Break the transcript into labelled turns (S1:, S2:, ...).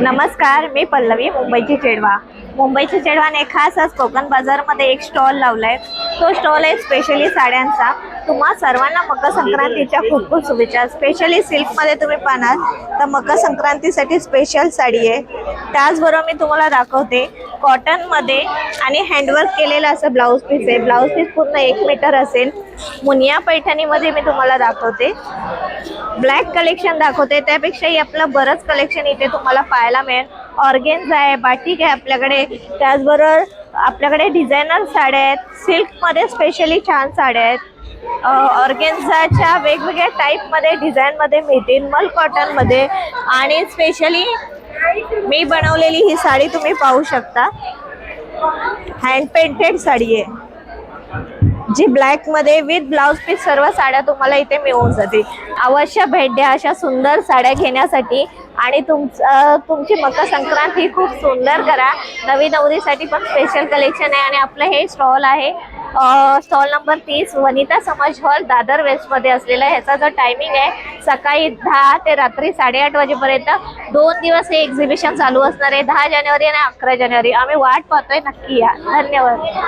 S1: नमस्कार मी पल्लवी मुंबईची चेडवा मुंबईची चेडवाने खास आज कोकण बाजारमध्ये एक स्टॉल लावला आहे तो स्टॉल आहे स्पेशली साड्यांचा. तुम्हा सर्वांना मकर संक्रांतीच्या खूप खूप शुभेच्छा. स्पेशली सिल्कमध्ये तुम्ही पाहणार तर मकर संक्रांतीसाठी स्पेशल साडी आहे. त्याचबरोबर मी तुम्हाला दाखवते कॉटनमध्ये आणि हँडवर्क केलेलं असं ब्लाऊज पीस आहे. ब्लाऊज पीस पूर्ण एक मीटर असेल. मुनिया पैठणीमध्ये मी तुम्हाला दाखवते. ब्लॅक कलेक्शन दाखवते. त्यापेक्षाही आपलं बरंच कलेक्शन इथे तुम्हाला पाहायला मिळेल. ऑर्गेन्स आहे बाटिक आहे आपल्याकडे. त्याचबरोबर आपल्याकडे डिझायनर साड्या आहेत. सिल्कमध्ये स्पेशली छान साड्या आहेत. ऑर्गेन्झाच्या वेगवेगळ्या टाईपमध्ये डिझाईनमध्ये मिळतील मल कॉटनमध्ये आणि स्पेशली मी बनवलेली ही साडी तुम्ही पाहू शकता. हँड पेंटेड साडी आहे. जी ब्लॅकमध्ये विथ ब्लाउज पीस सर्व साड्या तुम्हाला इथे मिळून जातील. अवश्य भेट द्या अशा सुंदर साड्या घेण्यासाठी. आणि तुम तुमची मकर संक्रांत ही खूप सुंदर करा. नवी नवरीसाठी पण स्पेशल कलेक्शन आहे. आणि आपलं हे स्टॉल आहे. स्टॉल नंबर तीस वनिता समाज हॉल दादर वेस्टमध्ये असलेला ह्याचा जो टायमिंग आहे सकाळी दहा ते रात्री साडेआठ वाजेपर्यंत दोन दिवस हे एक्झिबिशन चालू असणार आहे. दहा जानेवारी आणि अकरा जानेवारी. आम्ही वाट पाहतोय नक्की या. धन्यवाद.